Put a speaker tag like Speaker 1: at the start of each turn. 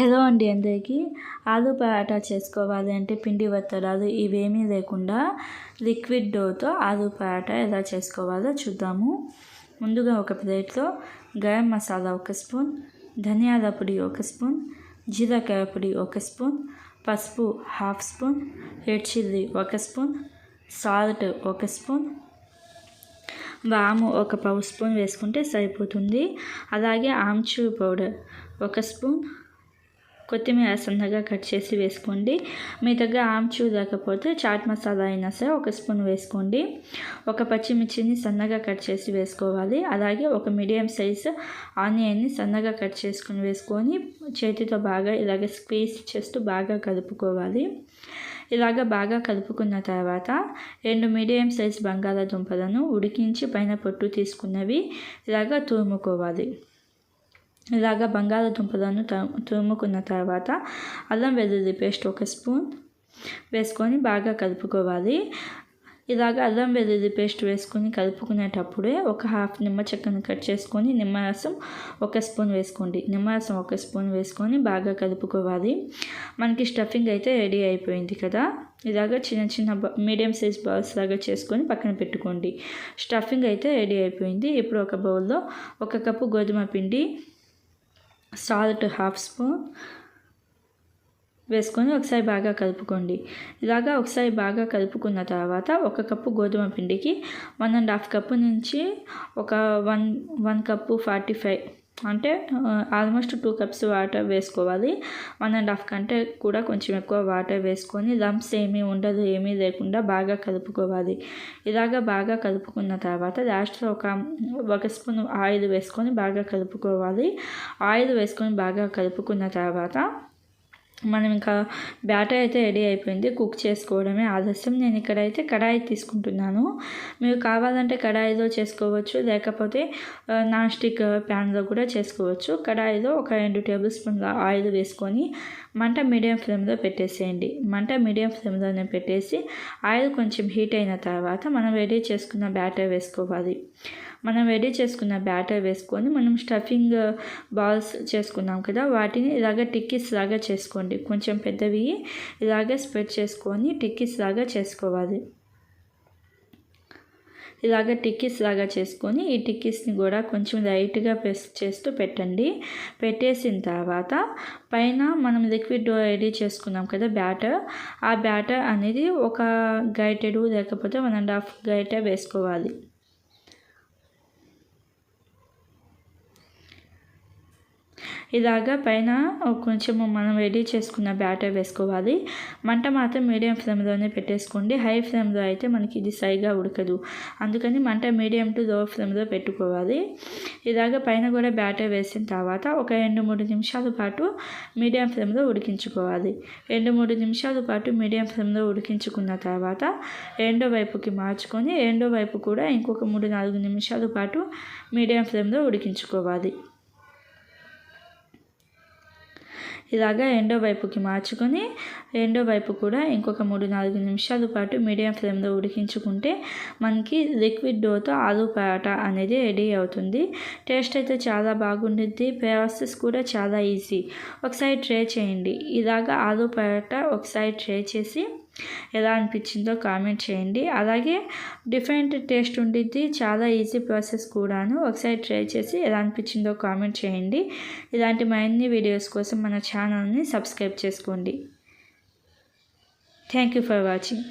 Speaker 1: Hello అండి అందరికీ. ఆలు పరాటా చేసుకోవాలి అంటే పిండి వత్తడాలు ఇవేమీ లేకుండా లిక్విడ్ డోతో ఆలు పరాటా ఎలా చేసుకోవాలో చూద్దాము. ముందుగా ఒక ప్లేట్లో గరం మసాలా ఒక స్పూన్ ధనియాల పొడి ఒక స్పూన్ జీలకర్ర పొడి ఒక స్పూన్ పసుపు హాఫ్ స్పూన్ రెడ్ చిల్లీ ఒక స్పూన్ సాల్ట్ ఒక స్పూన్ వాము ఒక పావు స్పూన్ వేసుకుంటే సరిపోతుంది. అలాగే ఆమ్చూర్ పౌడర్ ఒక స్పూన్ కొత్తిమీర సన్నగా కట్ చేసి వేసుకోండి. మీ దగ్గర ఆమ్చూర్ లేకపోతే చాట్ మసాలా అయినా సరే ఒక స్పూన్ వేసుకోండి. ఒక పచ్చిమిర్చిని సన్నగా కట్ చేసి వేసుకోవాలి. అలాగే ఒక మీడియం సైజ్ ఆనియన్ని సన్నగా కట్ చేసుకుని వేసుకొని చేతితో బాగా ఇలాగ స్క్వీజ్ చేస్తూ బాగా కలుపుకోవాలి. ఇలాగ బాగా కలుపుకున్న తర్వాత రెండు మీడియం సైజ్ బంగాళాదుంపలను ఉడికించి పైన పొట్టు తీసుకున్నవి ఇలాగ తురుముకోవాలి. ఇలాగ బంగాళదుంపలను తురుముకున్న తర్వాత అల్లం వెల్లుల్లి పేస్ట్ ఒక స్పూన్ వేసుకొని బాగా కలుపుకోవాలి. ఇలాగ అల్లం వెల్లుల్లి పేస్ట్ వేసుకొని కలుపుకునేటప్పుడే ఒక హాఫ్ నిమ్మ చెక్కను కట్ చేసుకొని నిమ్మరసం ఒక స్పూన్ వేసుకోండి. నిమ్మరసం ఒక స్పూన్ వేసుకొని బాగా కలుపుకోవాలి. మనకి స్టఫింగ్ అయితే రెడీ అయిపోయింది కదా. ఇలాగ చిన్న చిన్న మీడియం సైజ్ బాల్స్ లాగా చేసుకొని పక్కన పెట్టుకోండి. స్టఫింగ్ అయితే రెడీ అయిపోయింది. ఇప్పుడు ఒక బౌల్లో ఒక కప్పు గోధుమ పిండి సాల్ట్ హాఫ్ స్పూన్ వేసుకొని ఒకసారి బాగా కలుపుకోండి. ఇలాగా ఒకసారి బాగా కలుపుకున్న తర్వాత ఒక కప్పు గోధుమ పిండికి వన్ అండ్ హాఫ్ కప్పు నుంచి ఒక one one cup forty five అంటే ఆల్మోస్ట్ టూ కప్స్ వాటర్ వేసుకోవాలి. వన్ అండ్ హాఫ్ కంటే కూడా కొంచెం ఎక్కువ వాటర్ వేసుకొని లంప్స్ ఏమీ ఉండదు ఏమీ లేకుండా బాగా కలుపుకోవాలి. ఇలాగ బాగా కలుపుకున్న తర్వాత లాస్ట్లో ఒక ఒక స్పూన్ ఆయిల్ వేసుకొని బాగా కలుపుకోవాలి. ఆయిల్ వేసుకొని బాగా కలుపుకున్న తర్వాత మనం ఇంకా బ్యాటర్ అయితే రెడీ అయిపోయింది. కుక్ చేసుకోవడమే ఆలస్యం నేను ఇక్కడైతే కడాయి తీసుకుంటున్నాను. మీరు కావాలంటే కడాయిలో చేసుకోవచ్చు. లేకపోతే నాన్ స్టిక్ ప్యాన్లో కూడా చేసుకోవచ్చు. కడాయిలో ఒక రెండు టేబుల్ స్పూన్ల ఆయిల్ వేసుకొని మంట మీడియం ఫ్లేమ్లో పెట్టేసేయండి. మంట మీడియం ఫ్లేమ్లోనే పెట్టేసి ఆయిల్ కొంచెం హీట్ అయిన తర్వాత మనం రెడీ చేసుకున్న బ్యాటర్ వేసుకోవాలి. మనం రెడీ చేసుకున్న బ్యాటర్ వేసుకొని మనం స్టఫింగ్ uh, బాల్స్ చేసుకున్నాం కదా వాటిని ఇలాగ టిక్కీస్ లాగా చేసుకోండి. కొంచెం పెద్దవి ఇలాగ స్ప్రెడ్ చేసుకొని టిక్కీస్ లాగా చేసుకోవాలి. ఇలాగ టిక్కీస్ లాగా చేసుకొని ఈ టిక్కీస్ని కూడా కొంచెం లైట్గా ప్రెస్ చేస్తూ పెట్టండి. పెట్టేసిన తర్వాత పైన మనం లిక్విడ్ డో రెడీ చేసుకున్నాం కదా బ్యాటర్ ఆ బ్యాటర్ అనేది ఒక గైటెడ్ లేకపోతే వన్ అండ్ హాఫ్ గైటర్ వేసుకోవాలి. ఇలాగా పైన కొంచెము మనం రెడీ చేసుకున్న బ్యాటర్ వేసుకోవాలి. మంట మాత్రం మీడియం ఫ్లేమ్లోనే పెట్టేసుకోండి. హై ఫ్లేమ్లో అయితే మనకి ఇది సైగా ఉడకదు. అందుకని మంట మీడియం టు లో ఫ్లేమ్లో పెట్టుకోవాలి. ఇలాగ పైన కూడా బ్యాటర్ వేసిన తర్వాత ఒక రెండు మూడు నిమిషాల పాటు మీడియం ఫ్లేమ్లో ఉడికించుకోవాలి. రెండు మూడు నిమిషాల పాటు మీడియం ఫ్లేమ్లో ఉడికించుకున్న తర్వాత రెండో వైపుకి మార్చుకొని రెండో వైపు కూడా ఇంకొక మూడు నాలుగు నిమిషాల పాటు మీడియం ఫ్లేమ్లో ఉడికించుకోవాలి. ఇలాగా రెండో వైపుకి మార్చుకొని రెండో వైపు కూడా ఇంకొక మూడు నాలుగు నిమిషాల పాటు మీడియం ఫ్లేమ్లో ఉడికించుకుంటే మనకి లిక్విడ్ డోతో ఆలు పరాటా అనేది రెడీ అవుతుంది. టేస్ట్ అయితే చాలా బాగుంటుంది ప్రాసెస్ కూడా చాలా ఈజీ. ఒకసారి ట్రై చేయండి. ఇలాగా ఆలు పరాటా ఒకసారి ట్రై చేసి ఎలా అనిపించిందో కామెంట్ చేయండి. అలాగే డిఫరెంట్ టేస్ట్ ఉండిద్ది. చాలా ఈజీ ప్రాసెస్ కూడాను. ఒకసారి ట్రై చేసి ఎలా అనిపించిందో కామెంట్ చేయండి. ఇలాంటి మరిన్ని వీడియోస్ కోసం మన ఛానల్ని సబ్స్క్రైబ్ చేసుకోండి. Thank you for watching